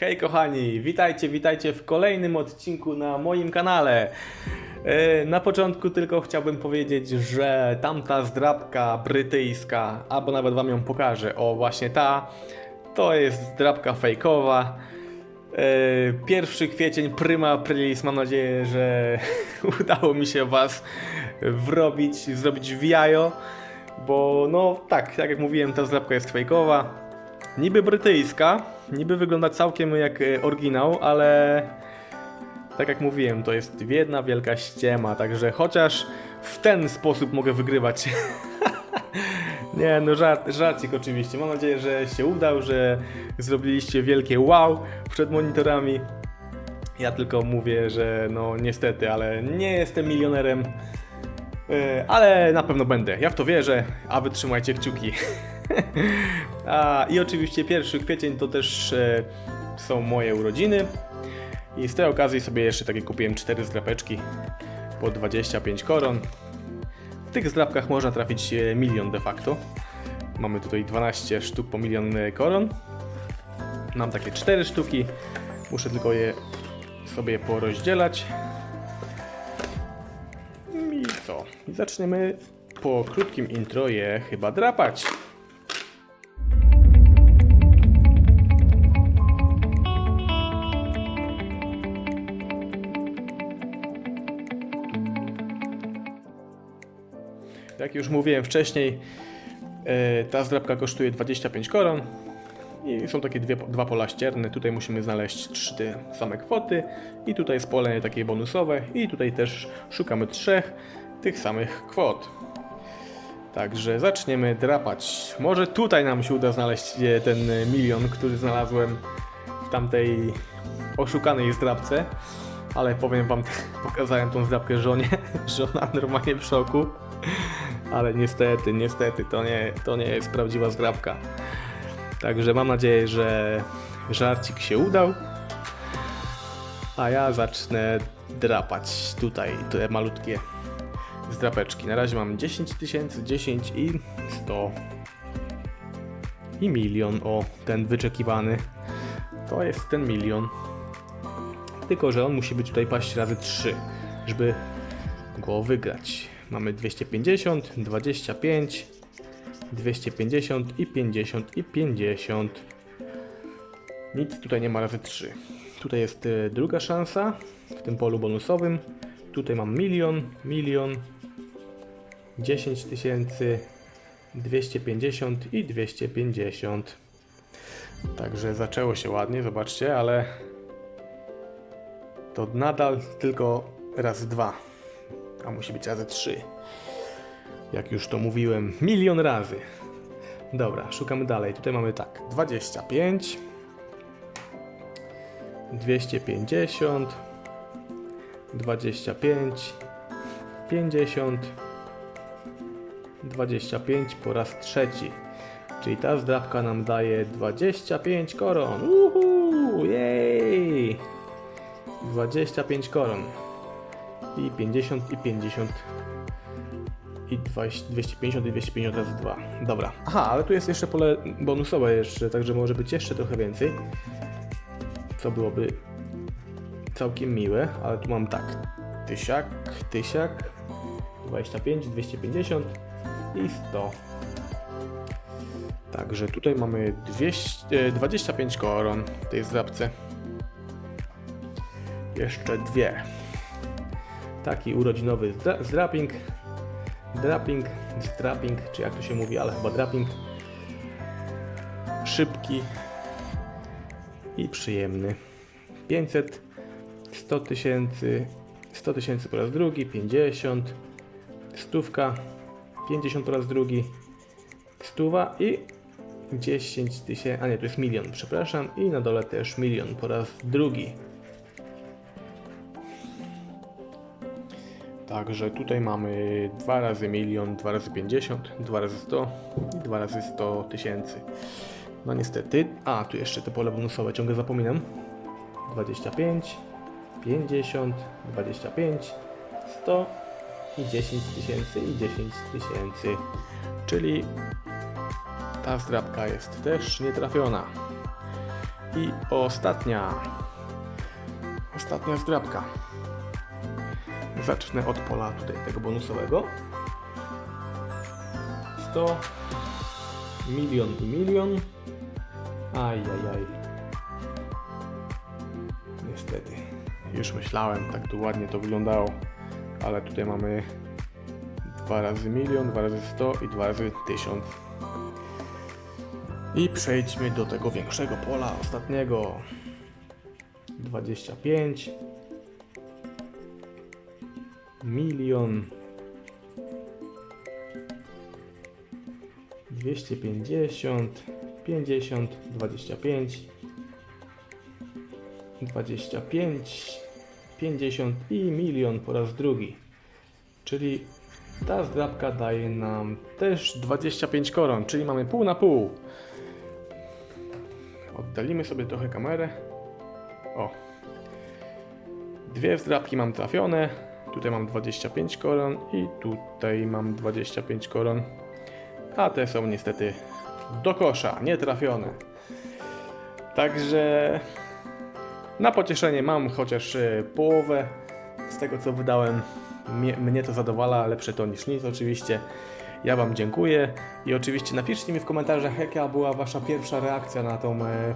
Hej kochani, witajcie, witajcie w kolejnym odcinku na moim kanale. E, Na początku tylko chciałbym powiedzieć, że tamta zdrabka brytyjska, albo nawet wam ją pokażę, o właśnie ta, to jest zdrabka fejkowa. E, Pierwszy kwiecień, prima aprilis, mam nadzieję, że udało mi się was wrobić, zrobić w jajo, bo no tak, tak jak mówiłem, ta zdrabka jest fejkowa. Niby brytyjska, niby wygląda całkiem jak e, oryginał, ale tak jak mówiłem, to jest jedna wielka ściema, także chociaż w ten sposób mogę wygrywać. Nie, no żart, żarcik oczywiście. Mam nadzieję, że się udał, że zrobiliście wielkie wow przed monitorami. Ja tylko mówię, że no niestety, ale nie jestem milionerem. E, Ale na pewno będę. Ja w to wierzę, a wy trzymajcie kciuki. a, I oczywiście 1 kwiecień to też e, są moje urodziny. I z tej okazji sobie jeszcze takie kupiłem 4 zdrapeczki po 25 koron. W tych zdrapkach można trafić e, milion de facto. Mamy tutaj 12 sztuk po milion e, koron. Mam takie 4 sztuki. Muszę tylko je sobie porozdzielać. I co? I zaczniemy po krótkim intro je chyba drapać. Jak już mówiłem wcześniej, e, ta zdrabka kosztuje 25 koron i są takie dwie, dwa pola ścierne. Tutaj musimy znaleźć trzy te same kwoty i tutaj jest pole takie bonusowe i tutaj też szukamy trzech tych samych kwot. Także zaczniemy drapać. Może tutaj nam się uda znaleźć e, ten milion, który znalazłem w tamtej oszukanej zdrabce. Ale powiem wam, pokazałem tą zdrabkę żonie, żona normalnie w szoku. Ale niestety, niestety, to nie, to nie jest prawdziwa zdrabka. Także mam nadzieję, że żarcik się udał. A ja zacznę drapać tutaj te malutkie zdrapeczki. Na razie mam 10 tysięcy, 10 i 100 i milion. O, ten wyczekiwany. To jest ten milion. Tylko, że on musi być tutaj paść razy 3, żeby go wygrać. Mamy 250, 25, 250 i 50 i 50. Nic tutaj nie ma razy 3. Tutaj jest e, druga szansa w tym polu bonusowym. Tutaj mam milion, milion, 10 tysięcy, 250 i 250. Także zaczęło się ładnie, zobaczcie, ale to nadal tylko razy dwa, a musi być razy trzy. Jak już to mówiłem milion razy. Dobra, szukamy dalej. Tutaj mamy tak, 25, 250, 25, 50, 25 po raz trzeci. Czyli ta zdrawka nam daje 25 koron. Uhu, jej! 25 koron. I 50 i 50 i 20, 250 i 250 razy 2. Dobra. Aha, ale tu jest jeszcze pole bonusowe jeszcze, także może być jeszcze trochę więcej. Co byłoby całkiem miłe, ale tu mam tak. Tysiak, tysiak, 25, 250 i 100. Także tutaj mamy 200, e, 25 koron w tej zdrabce. Jeszcze dwie. Taki urodzinowy zdra- zdrapping. Drapping, strapping, czy jak to się mówi, ale chyba drapping. Szybki i przyjemny. 500, 100 tysięcy, 100 tysięcy po raz drugi, 50, stówka, 50 po raz drugi, stuwa i 10 tysięcy, a nie, to jest milion, przepraszam, i na dole też milion po raz drugi. Także tutaj mamy 2 razy milion, 2 razy 50, 2 razy 100 i 2 razy 100 tysięcy. No niestety, a tu jeszcze te pole bonusowe, ciągle zapominam. 25, 50, 25, 100 i 10 tysięcy i 10 tysięcy. Czyli ta zdrabka jest też nietrafiona. I ostatnia. Ostatnia zdrabka. Zacznę od pola tutaj tego bonusowego. 100, milion i milion. Ajajaj. Niestety. Już myślałem, tak tu ładnie to wyglądało. Ale tutaj mamy 2 razy milion, 2 razy 100 i 2 razy 1000. I przejdźmy do tego większego pola, ostatniego. 25. Milion. 250, 50, 25, 25, 50 i milion po raz drugi. Czyli ta zdrabka daje nam też 25 koron, czyli mamy pół na pół. Oddalimy sobie trochę kamerę. O. Dwie zdrabki mam trafione. Tutaj mam 25 koron i tutaj mam 25 koron. A te są niestety do kosza, nie trafione. Także na pocieszenie mam chociaż e, połowę z tego co wydałem. Mnie, mnie to zadowala, lepsze to niż nic oczywiście. Ja Wam dziękuję i oczywiście napiszcie mi w komentarzach jaka była Wasza pierwsza reakcja na tą, e,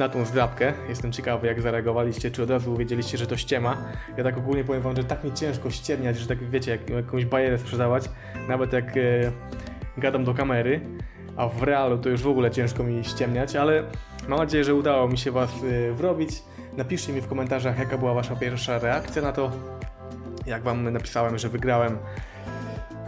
na tą zdrabkę. Jestem ciekawy jak zareagowaliście, czy od razu wiedzieliście, że to ściema. Ja tak ogólnie powiem Wam, że tak mi ciężko ściemniać, że tak wiecie, jak, jakąś bajerę sprzedawać. Nawet jak e, gadam do kamery, a w realu to już w ogóle ciężko mi ściemniać, ale mam nadzieję, że udało mi się Was e, wrobić. Napiszcie mi w komentarzach jaka była Wasza pierwsza reakcja na to jak Wam napisałem, że wygrałem.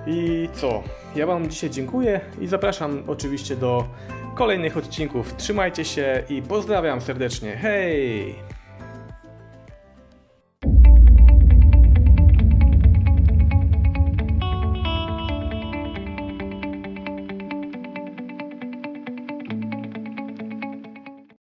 I co? Ja Wam dzisiaj dziękuję i zapraszam oczywiście do kolejnych odcinków. Trzymajcie się i pozdrawiam serdecznie. Hej!